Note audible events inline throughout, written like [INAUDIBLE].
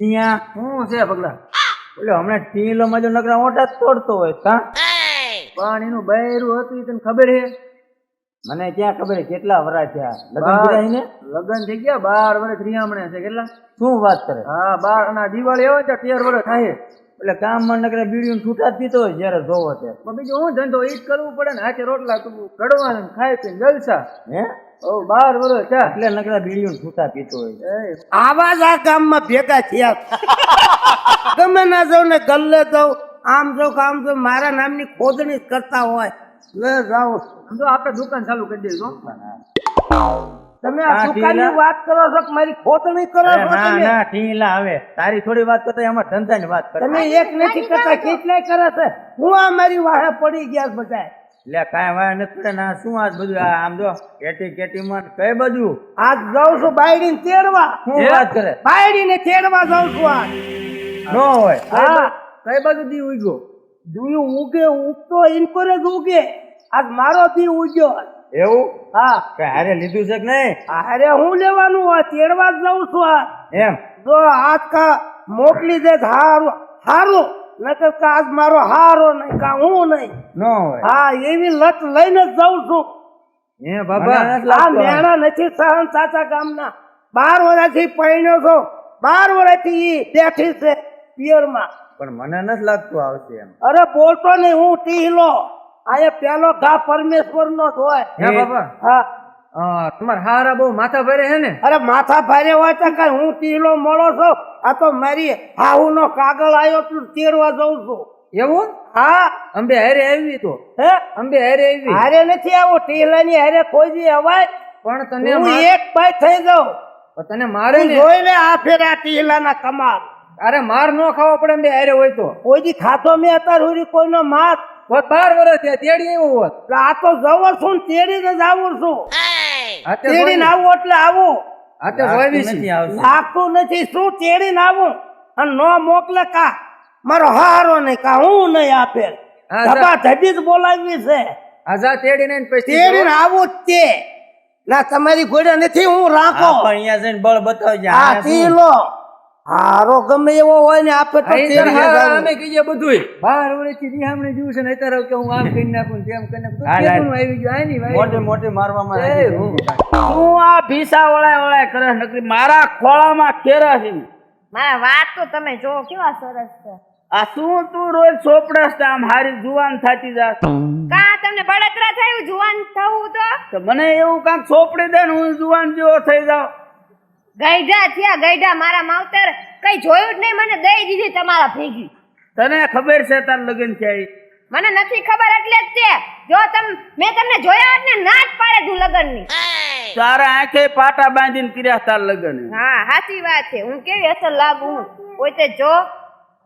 ત્યાં શું છે પગલા? એટલે હમણાં ટીલો માં જો નકરા ઓટા તોડતો હોય કા પણ એનું બૈરું હતું તને ખબર છે મને ક્યાં ખબર કેટલા વરા થયા? લગ્ન. લગ્ન થઈ ગયા? બાર વર્ષ રિયામણે છે કેટલા? શું વાત કરે? હા બાર અને દિવાળી આવે ત્યાં તેર વર્ષ થાય. એટલે કામમાં નકરા બીડીયું છૂટા જ પીતો હોય જયારે જોવો ત્યારે બીજું હું ધંધો એ જ કરવું પડે ને હાથે રોટલા તું કડવા ખાય છે જલસા. હે? ઓ બાર વર્ષ ચા એટલે નકરા બીડીઓ છૂટા પીતો હોય. આવા જ આ ગામમાં ભેગા થયા. ગમે ના જાઉં ને ગલ્લે જાઉં આમ જો કામ આમ મારા નામની ખોદણી કરતા હોય. લે જાઓ. તો આપણે દુકાન ચાલુ કરી દઈશું તમે આ દુકાનની વાત કરો છો કે મારી ખોદણી કરો છો ના ના ઢીલા આવે તારી થોડી વાત કરતા એમાં ધંધાની વાત કરે. તમે એક નથી કરતા કેટલાય કરે છે. હું આ મારી વાહે પડી ગયા છે એટલે કાંઈ વાય નથી ના શું આજ બધું આમ જો કેટી કેટી માં કઈ બધું? આજ જાઉં છું બાયડીને તેડવા. શું વાત કરે. બાયડીને તેડવા જાઉં છું આજ. નો હોય. હા. કઈ બાજુ દી ઉગ્યો? દુયું ઉગે ઉગતો ઇન્કોરેજ ઉગે. આજ મારો દી ઉગ્યો. એવું? હા. કે હારે લીધું છે કે નહીં? હારે હું લેવાનું? આ તેડવા જ જાઉં છું આ એમ? જો આજ કા મોકલી દે હારું હારું. નકર કે આજ મારો હારો નહીં કા હું નહીં. નો હોય. હા એવી લત લઈને જ જાઉં છું. હે બાબા આ મેણા નથી સહન સાચા ગામના. બાર વર્ષથી પરણ્યો છો. બાર વર્ષથી ઈ બેઠી છે પિયરમાં. પણ મને નથી લાગતું આવશે એમ. અરે બોલતો નહીં હું ટીહલો. અહીંયા પેલો ઘા પરમેશ્વર નો જ હોય. હે બાબા. હા. તમારા હારા બહુ માથા ફેરે છે ને? અરે માથા ભારે હોય તો કઈ હું ટીહલો મળો છો? આ તો મારી હાહુ નો કાગળ આવ્યો તું તેરવા જઉં છું. એવું? હા. અંબે હારે આવી તો. હે? અંબે હારે આવી. હારે નથી આવું ટીહલાની હારે કોઈ દી અવાય. પણ તને હું એક પાય થઈ જાઉં. તને મારે ને જોઈ લે આ ફેરા ટીહલાના કમાલ. અરે માર નો ખાવો પડે અંબે હારે હોય તો. કોઈ દી ખાતો મેં અત્યાર સુધી કોઈનો માત હોત બાર વર્ષ થયા તેડી એવું હોત. આ તો જવો છું ને તેડીને જ આવું છું. તેડીને આવું એટલે આવું. લાગતું નથી શું તેડીને આવું? અને નો મોકલે કા? મારો હારો નહીં કા? હું નહીં આપે ધબા ધબી જ બોલાવી છે. આજા તેડીને તેડીને આવું જ તે ના તમારી ઘોડે નથી હું રાખો. અહીંયા જઈને બળ બતાવજો. આ તી શું? હારો ગમે એવો હોય ને આપે તો. અમે કહીએ બધું બાર વર્ષથી રિહામણે જીવું છે ને અત્યારે કે હું આમ કરી નાખું તેમ કરી નાખું. આવી ગયું? આની ભાઈ. મોટે મોટે મારવામાં હું. આ ભીસા ઓળાય ઓળાય કરે નકરી મારા ખોળામાં કેરા છે. મારા વાત તો તમે જો કેવા સરસ છે. આ શું તું રોજ સોપડસ આમ હારી જુવાન થાતી જા. કા તમને બળતરા થયું? જુવાન થવું તો? તો મને એવું કાંક સોપડી દે ને હું જુવાન જેવો થઈ જાઉં. ગઈઢા થયા ગઈઢા મારા માવતર. કઈ જોયું જ નહીં મને દઈ દીધી તમારા ભેગી. તને ખબર છે તાર લગ્ન ક્યાંય? મને નથી ખબર એટલે જ તે. જો તમ મેં તમને જોયા હોત ને ના જ પાડે તું લગનની. તારા આંખે પાટા બાંધીને કર્યા તાર લગ્ન. હા સાચી વાત છે. હું કેવી અસર લાગુ હું? કોઈ તે જો.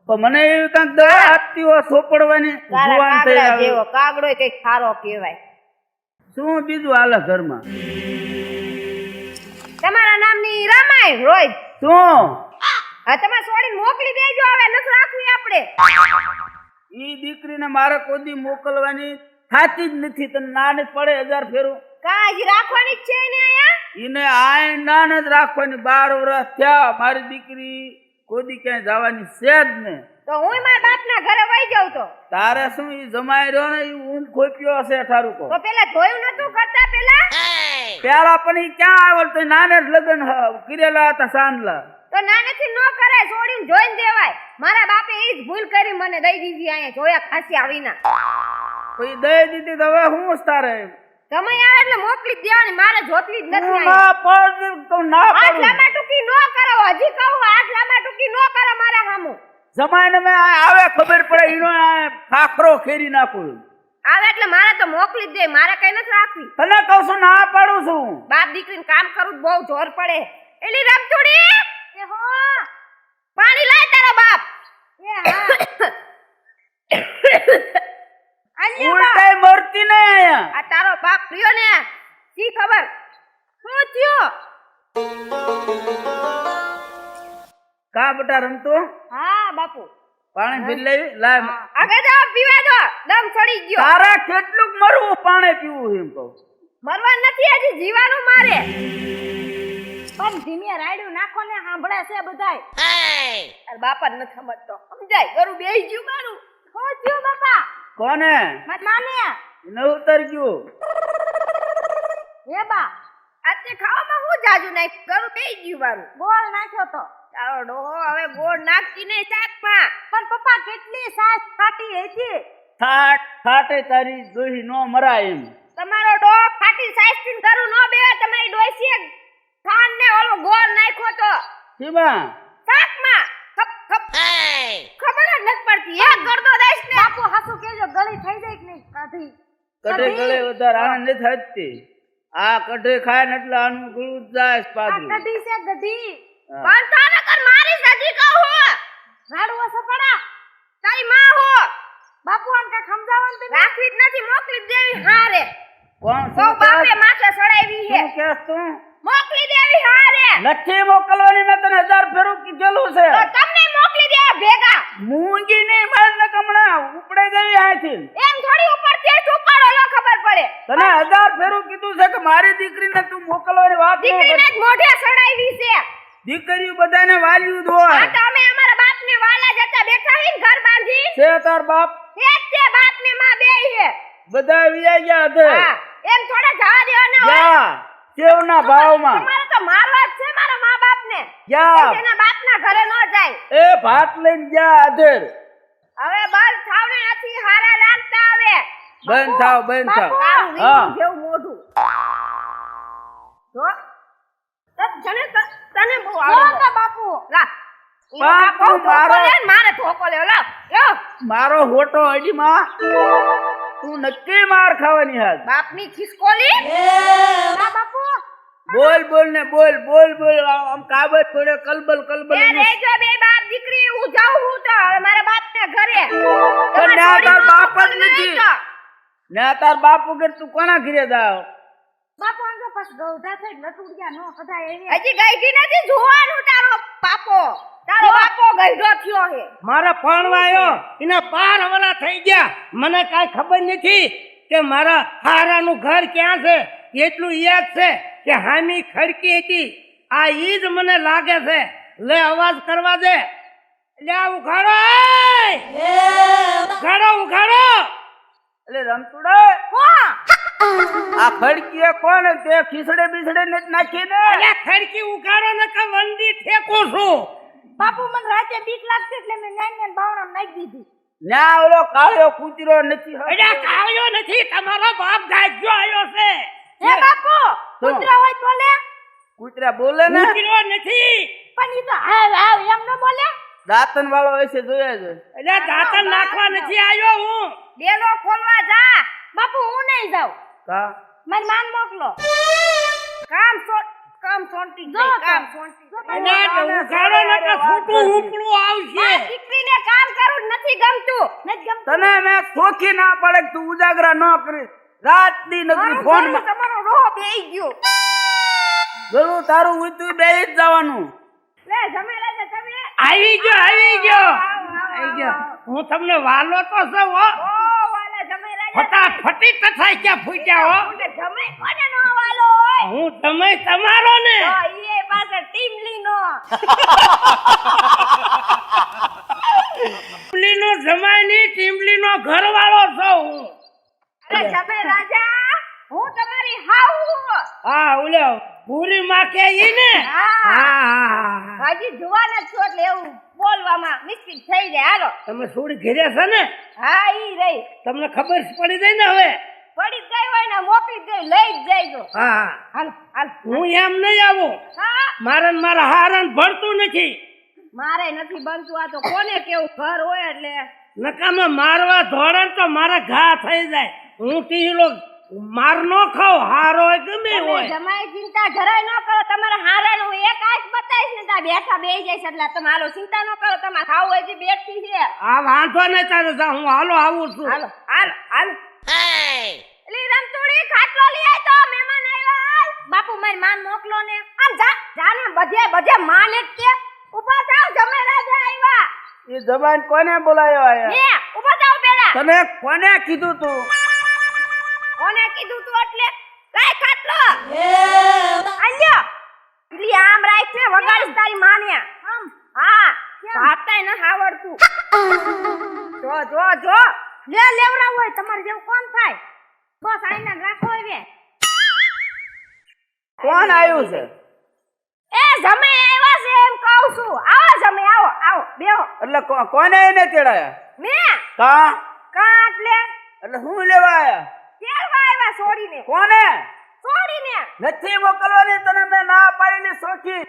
તો મને એવી કાંક દવા આપતી હોય સોપડવાની જુવાન થઈ કાગડા જેવો કાગડો કઈ ખારો કહેવાય. શું બીજું હાલે ઘરમાં? તમારા નામની રામાયણ રોય શું? હા તમે છોડીને મોકલી દેજો હવે નથી રાખવી આપણે. ઈ દીકરીને મારે કોદી મોકલવાની થાતી જ નથી તને ના ને પડે હજાર ફેરું. કાજ રાખવાની જ છે ને આયા ઈને આય ના ન રાખવાની 12 વર્ષ થયા મારી દીકરી કોદી ક્યાંય જવાની છે જ ને. તો હું મારા બાપના ઘરે વઈ જાઉં તો? તારે શું ઈ જમાઈ રહ્યો ને ઈ ઊંઘ ખોપ્યો હશે ઠારું તો પેલા જોયું નતું કરતા પેલા? પેલા પણ ઈ ક્યાં આવેલ તો નાને જ લગ્ન કરેલા હતા સાંજલા. તો નાનેથી નો કરાય છોડીને જોઈને દેવાય. મારા બાપે એ જ ભૂલ કરી મને દઈ દીધી અહીંયા જોયા ખાસી આવીના પછી દઈ દીધી તો હવે હું જ તારે? તમે આવે એટલે મોકલી જ દેવાની મારે જોતલી જ નથી ના પડ તો ના પડ. લાંબા ટૂંકી નો કરો હજી કહું આ લાંબા ટૂંકી નો કરો મારા હામું. જમાઈને મેં આવે ખબર પડે ઈનો ખાખરો ખેરી નાખું. આવે એટલે મારે તો મોકલી જ દે મારે કઈ નથી રાખવી. તને કહું છું ના પાડું છું. બાપ દીકરીને કામ કરું બહુ જોર પડે. એલી રમચોડી! એ હો! પાણી લાય તારો બાપ. એ હા. [COUGHS] આલ્યો બા. ઉલટાઈ મરતી ને આ તારો બાપ પ્રિયો ને. શી ખબર? શું થયો? કા બટા રમતો? હા બાપુ. પાણી પી લેવી લાય આગળ જાઓ પીવા દો. દમ ચડી ગયો. તારા કેટલું મરવું પાણી પીવું એમ કહું મરવા નથી હજી જીવાનું મારે. પણ ધીમે રાયડું નાખો ને સાંભળે છે બધાય. અરે બાપા ન સમજતો. સમજાય? ગરું બેહી ગયું મારું. હો થયું બાપા? કોને? માને. ન ઉતર ગયું. હે બા આજે ખાવામાં હું જાજુ નાખ ગરું બેહી ગયું મારું. બોલ નાખ્યો તો. તારો ડોહો હવે ગોળ નાખતી નહીં શાકમાં. પણ પપ્પા કેટલી સાસ ખાટી હતી? થાટ થાટે તારી દોહી નો મરાય એમ. તમારો ડોહો ખાટી સાસથી ગરું ન બેવે તમારી ડોસીએ ખાન ને ઓલો ગોળ નાખ્યો તો. સીમા શાકમાં? ખબર જ નથી પડતી એક કરતો દઈશ ને. બાપુ હાસુ કેજો ગળી થઈ જાય કે નહીં કાઢી. કઢે ગળે વધારે આનંદ નથી હજતી આ કઢે ખાય ને એટલે આનું ગળું જ જાય પાછું. ગધી છે હા. પણ કર મારી સજી કહું હું. રાડવો સપડા તારી માં હો. બાપુ આને કા સમજાવન તે રાખવી જ નથી મોકલી દેવી હારે. કોણ સો બાપે માથે સડાવી છે. શું કહેશ તું? મોકલી દેવી હારે. નથી મોકલવાની મેં તને હજાર ફેરું કીધેલું છે. તો તમને મોકલી દે ભેગા. મૂંગી નહીં માર ને કમણા ઉપડે જઈ આથી એમ થોડી ઉપર તે ઉપાડો ન ખબર પડે. તને હજાર ફેરું કીધું છે કે મારી દીકરીને તું મોકલવાની વાત ન દીકરીને જ મોઢે સડાવી છે. દીકરીઓ બધાને વાલ્યું દો આ તો અમે અમારા બાપને વાલા જતા બેઠા હોય ઘર બાંધી. છે તાર બાપ? એક છે બાપ ને માં બે છે. બધા વિયા ગયા હા એમ થોડા જવા દેવાના હોય. જા સેવના ભાવમાં. તમારે તો મારવા જ છે મારા મા બાપ ને જા એના બાપ ના ઘરે ન જાય. એ ભાત લઈને જા અધેર હવે બસ થાવ આથી હારા લાગતા આવે. બંધ થાવ બંધ થાવ. હા. આવડે બાપુ. લા. બાપુ, મારો- લે મારે ધોકો લેવો લાવ લ્યો. મારો હોટો અડીમાં તું નક્કી માર ખાવાની હાલ. બાપની ખિસકોલી બાપુ. બોલ બોલ ને બોલ બોલ બોલ. આમ કાબત પડે કલબલ કલબલ એ રેજો બે બાપ દીકરી હું જાઉં હું તો. હવે મારા બાપ ને ઘરે. પણ ના તાર બાપ જ નથી. ના તાર બાપ વગર તું કોના ઘરે જાવ? બાપુ અંગે ગૌધા થઈ લટુડિયા નો કઢાય એવી હજી ગઈઠી નથી જોવાનું તારો પાપો. તારો બાપો ગઈઢો થયો હે મારા પરણવાયો એના પાર વરા થઈ ગયા. મને કાઈ ખબર નથી કે મારા હારાનું ઘર ક્યાં છે. એટલું યાદ છે કે હામી ખડકી હતી. આ ઈ જ મને લાગે છે. લે અવાજ કરવા દે. લે ઉઘાડો! ઉઘાડો ઉઘાડો! એટલે રમતુડા આ ફડકીએ કોણ? તે ખીસડે બીસડે ને નાખી દે અરે ફડકી ઉગારો ને કે વંદી ઠેકો છું. બાપુ મને રાતે બીક લાગતી એટલે મેં નાઈ નાઈ બાવણા નાખી દીધી. ના ઓલો કાળો કૂતરો નથી અરે કાવ્યો નથી તમારો બાપ ગાજ્યો આવ્યો છે. હે બાપુ કૂતરા હોય તો લે. કૂતરા બોલે ને? કૂતરો નથી. પણ ઈ તો હાવ હાવ એમ ન બોલે? દાંતન વાળો હશે જોયા છે. એટલે દાંતન નાખવા નથી આવ્યો હું. ડેલો ખોલવા જા. બાપુ હું નહીં જાઉં. કા? મારી માન મોકલો. કામ સો કામ સોંટી જો કામ સોંટી તો ઉઘાડો ને કે ખોટું ઉપડું આવશે. દીકરીને કામ કરું નથી ગમતું. નથી ગમતું. તને મેં ખોખી ના પડે તું ઉજાગરા ન કરી રાત દી નકરી ફોનમાં તમારો રોહ બેઈ ગયો. ગળું તારું ઉતું બેઈ જ જવાનું. લે જમેલા છે તમે. આવી ગયો આવી ગયો. આવ, ગયો. હું તમને વાલો તો છું હો. ફટાફટી તથા ક્યાં ફૂટ્યા હો? તમે કોને નો વાલો હોય. હું તમે તમારો ને? એ પાસે ટીમલી નો ટીમલીનો જમાઈની ટીમલીનો ઘરવાળો છો હું. અરે તમે રાજા હું તમારી હાઉ હા ઓલે ભૂરી માં કે ઈ ને? હા. હા હાજી જુવાન જ છો એટલે એવું. બોલવામાં મિસ્ટેક થઈ જાય. હાલો. તમે સૂડ ઘેર્યા છે ને? હા ઈ રહી. તમને ખબર પડી જાય ને હવે? પડી ગઈ હોય ને મોકલી દે લઈ જ જઈજો હા હા. હાલો હાલો. હું એમ નહીં આવું. હા. મારે ને મારા હારણ ભળતું નથી. મારે નથી બનતું આ તો કોને કેવું ઘર હોય એટલે. નકામાં મારવા ધોરણ તો મારા ઘા થઈ જાય. હું ટીલો માર નો ખાવ હારો હોય ગમે હોય. જમાઈ ચિંતા જરાય ન કરો તમારે હારાનું એક આંખ બતાવીશ ને તા બેઠા બેહી જઈશ એટલે તમે હાલો ચિંતા ન કરો તમારે ખાવ હોય જે બેઠી છે. આ વાંધો ને તારે જા હું હાલો આવું છું. હાલો હાલો હાલો. એલી તોડી ખાટલો લઈ આય તો મહેમાન આવ્યા બાપુ મારી માન મોકલો ને. આમ જા જા ને બધે બધે માન એક કે. ઊભા થાવ જમે રાજા આવ્યા એ જબાન કોને બોલાયો આયા ને ઊભા થાવ પેલા તને કોને કીધું તું? કોને કીધું તું એટલે? લાય ખાટલો આલ્યો. ઇલી આમ રાખ છે વગાડ તારી માને. હા. ભાતાય ન આવડતું જો જો જો. લે લેવડાવ હોય તમારે જેવું કોણ થાય? બસ આઈને રાખો હવે. કોણ આવ્યું છે? એ જમે આવ્યા છે એમ કહું છું. આવો જમે આવો આવો બેહો. એટલે કો- કોને એને તેડાયા? મેં? કા? કા એટલે? એટલે હું લેવા આયા? તેડવા આવ્યા છોડીને. કોને? છોડીને. નથી મોકલવાની તને મેં ના પાડીને સોખી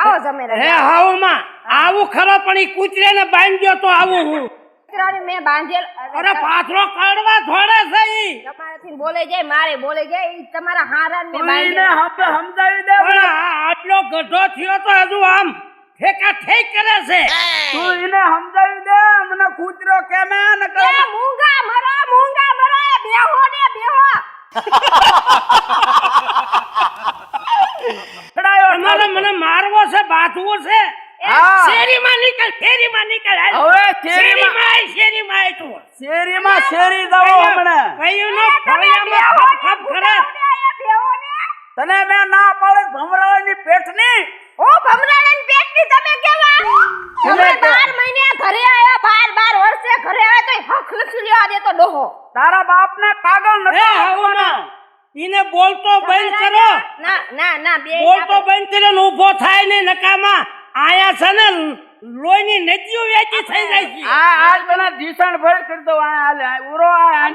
આવો જમે હે હાઉમાં? આવું ખરો પણ ઈ કૂતરાને બાંધ્યો તો આવું હું. કૂતરાને મેં બાંધેલ. અરે પાથરો કાઢવા થોડે છે ઈ. તમારાથી બોલે જાય મારે બોલે જાય ઈ તમારા હારાને મેં તું સમજાવી દે પણ આટલો ગઢો થયો તો હજુ આમ. ઠેકા ઠેક કરે છે. તું એને સમજાવી દે મને કૂતરો કેમે ને એ કે મૂંગા મરો મૂંગા મરો એ બેહો ને બેહો. ખડાયો મને મને મારવો છે બાથવો છે? હા. શેરીમાં નીકળ શેરીમાં નીકળ. હવે શેરીમાં- શેરીમાં આય, તું. શેરીમાં શેરી દવો હમણાં. કયું નો ફળિયામાં ખપ ખપ કરે મૂંગા ને, એ બેહો ને. તને મેં ના પાડે ભમરાવાની પેટની? તમે કેવા તમે કેવા? બાર મહિને ઘરે આવ્યા 12 12 વર્ષે ઘરે આવ્યા તો હક લખી લેવા દેતો ડોહો. તારા બાપને પાગલ એ નથી હાઉમાં. ઈને બોલતો બંધ કરો. ના ના ના બે બોલતો બંધ કર્યો ને ઊભો થાય ને નકામાં. આયા છે ને લોહીની નદીઓ વેચી થઈ જાય છે. આ આજ તને દીસણ ભર કરી દો આ ઉરો આ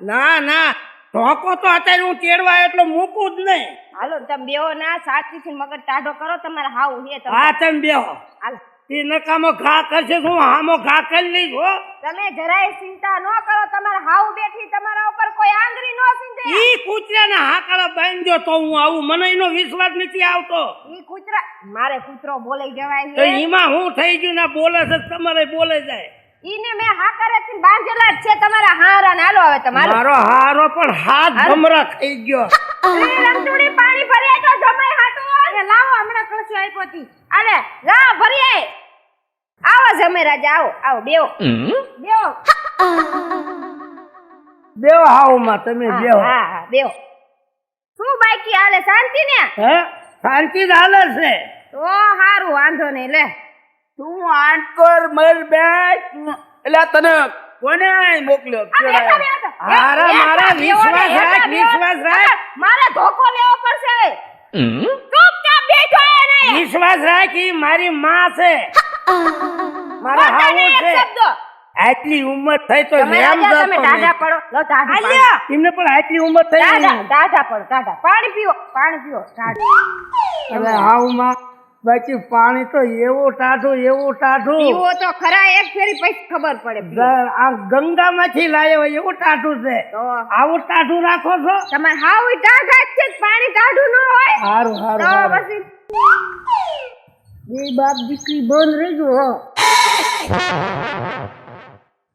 ના ના. ધોકો તો અત્યારે હું તેડવા એટલો મૂકું જ નહીં. હાલો તમે બેહો ના સાચી થી મગજ ટાઢો કરો તમારે હાવ હે તમે હા તમે બેહો. હાલો. એ નકામો ઘા કરશે હું હામો ઘા કરી લઈશ હો. તમે જરાય ચિંતા ન કરો તમારે હાવ બેઠી તમારા ઉપર કોઈ આંગળી ન સીંધે. ઈ કૂતરાને બાંધ બાંધ્યો તો હું આવું મને એનો વિશ્વાસ નથી આવતો. ઈ કૂતરા મારે કૂતરો બોલે જવાય તો એમાં હું થઈ ગયું ને બોલે છે તમારે બોલે જાય. ઈને મેં હાકરે થી બાંધેલા જ છે તમારા હારા ને. હાલો હવે તમારો. મારો હારો પણ હાથ ભમરા થઈ ગયો. રમતુડી પાણી ભરી તો જમાઈ હાટો અને લાવો હમણાં કળસી આપ્યો હતી આલે જા ભરીએ આવો જમે રાજા આવો આવો બેવો બેવો બેવો દેવ હાવમાં તમે બેવો હા હા બેવો શું બાકી હાલે? શાંતિ ને હે? શાંતિ જ હાલે છે. તો હારું વાંધો નહીં લે. તું આંટકોર મર બે એટલે તને કોને મોકલ્યો. હારા, મારા વિશ્વાસ રાખ, વિશ્વાસ રાખ. મારે ધોકો લેવો પડશે ચૂપચાપ બેઠો એને વિશ્વાસ રાખી મારી માં છે. મારા હાવું છે. આટલી ઉંમર થઈ તો એમ જતો તમે દાદા પડો. લો દાદા આલ્યા, એમને પણ આટલી ઉંમર થઈ દાદા દાદા પડો દાદા. પાણી પીવો પાણી પીવો ટાઢું અરે હાવમાં બાકી પાણી તો એવું ટાઢું એવું ટાઢું. પીવો તો ખરા એક ફેરી પછી ખબર પડે આ ગંગામાંથી લાયો હોય એવું ટાઢું છે. આવું ટાઢું રાખો છો? તમારે હાવ ઈ ટાઢા જ છે પાણી ટાઢું ન હોય? સારું સારું તો પછી બે બાપ દીકરી બંધ રહેજો હો.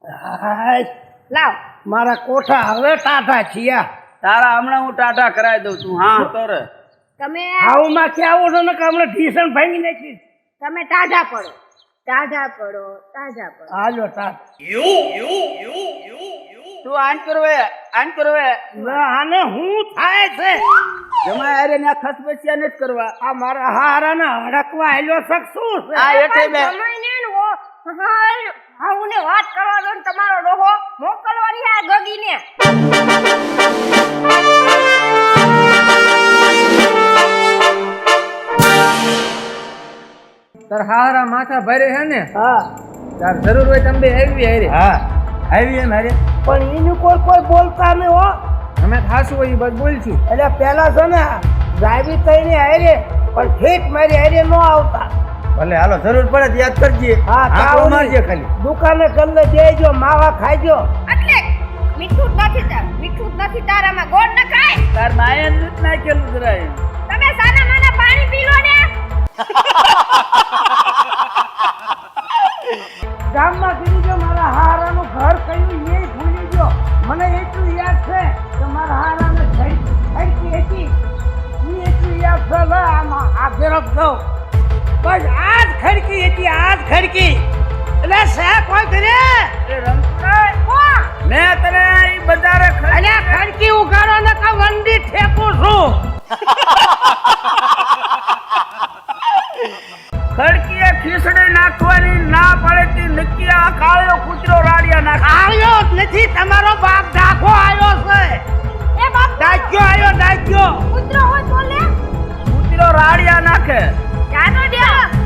હાય, લાવ. મારા કોઠા હવે ટાઢા થયા. તારા હમણાં હું ટાટા કરાવી દઉં છું. હા તો રે. તમે હાવમાં કે આવો છો? ને કામણે હમણાં ઢીસણ ભાંગી નાખી. તમે ટાઢા પડો. ટાઢા પડો ટાઢા પડો. હાલો ટાઢ તું આન કરવે આન કરવે આને હું થાય છે? જમાય અરે ને ખસબસિયા નથી કરવા. આ મારા હારાને હડકવા આલ્યો શક શું છે? આ હેઠે બે. હું ને હાય, હાઉને વાત કરવા દો ને તમારો ડોહો. મોકલવાની આ ગગીને. તાર હારા માથા ભરે છે ને? હા. તાર જરૂર હોય તમે બે આવી હારે. હા. આવી એમ હારે. પણ એનું કોઈ કોઈ બોલતા નહીં હો. અમે ખાસું હોય એ બસ બોલશું. એટલે પેલા છે ને ડ્રાઈવી થઈને હારે પણ ઠીક મારી હારે ન આવતા. ભલે હાલો જરૂર પડે તો યાદ કરજે. હા આંકડો. મારજે ખાલી. દુકાને ગલ્લે દેજો માવા ખાઈજો. એટલે મીઠું જ નથી તાર મીઠું જ નથી તારામાં ગોળ ન ખાય. તાર માએ દૂધ નાખેલું જરાય. તમે સાના માના પાણી પી લો ને? ગામમાં કે મારા હારાનું ઘર કયું એ ભૂલી ગયો. મને એટલું યાદ છે કે મારા હારાને ખડકી હતી. ઈ એટલું યાદ છે આમાં આ ફેરફ દઉં બસ આ જ ખડકી હતી આ જ ખડકી એટલે સાહેબ કોઈ કરે? મેં તને બજારે ખડકી ઉગાડો ને કા વંડી ઠેકું છું. [LAUGHS] ખડકીએ ખીસડે નાખવાની ના પડે તે નક્કી આ કાળો કૂતરો રાડિયા નાખે. આવ્યો જ નથી તમારો બાપ ડાખો આવ્યો છે. એ બાપ! ડાખ્યો આવ્યો ડાખ્યો કૂતરો હોય તો લે. કૂતરો રાડિયા નાખે. ક્યાંનો ડેલો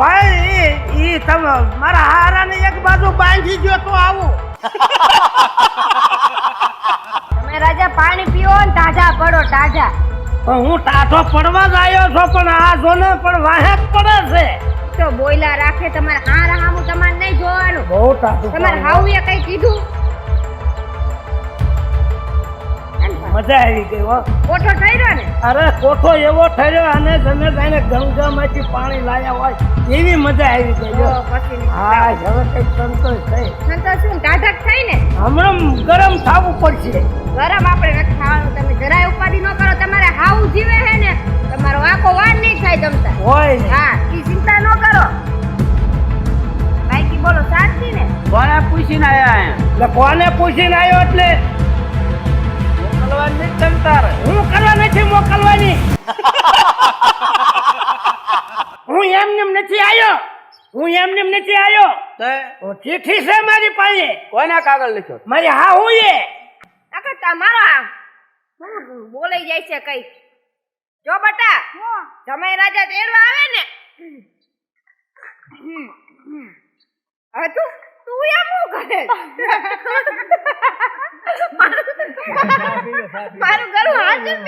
ભાઈ ઈ- તમે મારા હારાને એક બાજુ બાંધી ગયો તો આવું. તમે રાજા પાણી પીઓ ને તાજા પડો તાજા. પણ હું ટાઢો પડવા જ આવ્યો છો પણ આ જોને પણ વાહે જ પડે છે. તો બોયલા રાખે તમારે આ રાહ હું તમારે નહીં જોવાનું. બહુ ટાઢું તમારે પડે. એ કઈ કીધું? મજા આવી ગઈ હો. કોઠો ઠર્યો ને? અરે કોઠો એવો ઠર્યો અને તમે જાણે ગંગામાંથી પાણી લાયા હોય એવી મજા આવી ગઈ હા. હવે કઈ સંતોષ થઈ સંતોષ શું? ટાઢક થઈ ને? હમણાં ગરમ થવું પડશે. ગરમ આપણે નથી ખાવાનું. તમે જરાય ઉપાધિ ન કરો. તમારે હાવ જીવે હે ને તમારો આખો વાર નહીં થાય જમતા. હોય હા એ ચિંતા ન કરો. બાકી બોલો શાંતિ ને? કોને પૂછીને આવ્યા એટલે કોને પૂછીને આવ્યો એટલે તમતાર. હું કરવા નથી મોકલવાની. હું એમને એમ નથી આવ્યો હું એમને એમ નથી આવ્યો ચીઠી હું છે મારી પાસે. કોને કાગળ લખ્યો? મારી હા હું એ. તમારો બોલાઈ જાય છે કઈ જો બટા જમાઈ રાજા તેડવા આવે ને. હવે તું એમ શું કરે? [LAUGHS] મારું ઘર. હાજર